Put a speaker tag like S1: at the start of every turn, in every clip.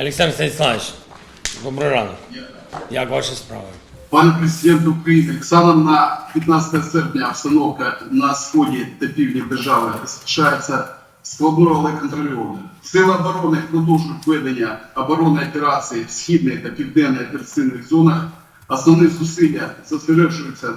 S1: Олександр Станіславович, добрий ранок. Як ваші справи?
S2: Пане президент України, станом на 15 серпня обстановка на сході та півдні держави залишається складною, але контрольованою. Сили оборони продовжують ведення оборонної операції в східних та південних операційних зонах. Основні зусилля зосереджуються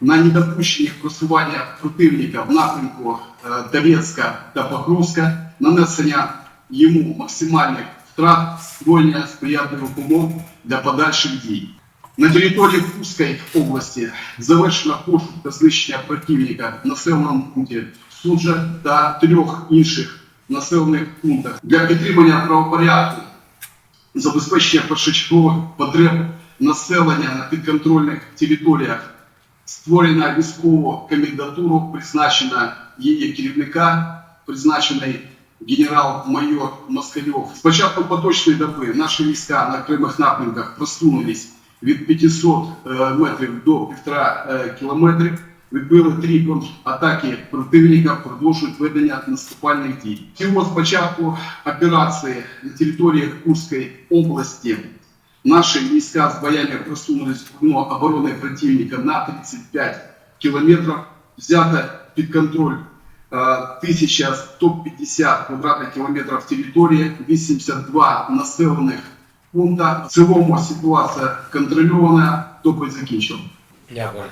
S2: на недопущенні просування противника в напрямку е, Донецька та Покровська, нанесення йому максимальних втрат, створення сприятливих умов для подальших дій. На території Курської області завершено пошук та знищення противника в населеному пункті Суджа та трьох інших населених пунктах для підтримання правопорядку, забезпечення першочергових потреб населення на підконтрольних територіях. Створена військову комендатуру, призначена її керівника, призначений генерал-майор Москальов. З початку поточної доби наші війська на окремих напрямках просунулись від 500 е, метрів до 1,5 е, кілометрів. Відбили три атаки противника, продовжують ведення наступальних дій. Всього з початку операції на території Курської області Наши войска с боями просунулись в глубину обороны противника на 35 километров. Взято под контроль э, 1150 квадратных километров территории, 82 населених пункта. В цілому ситуація контрольована, доповідь закінчив.
S1: Дякую.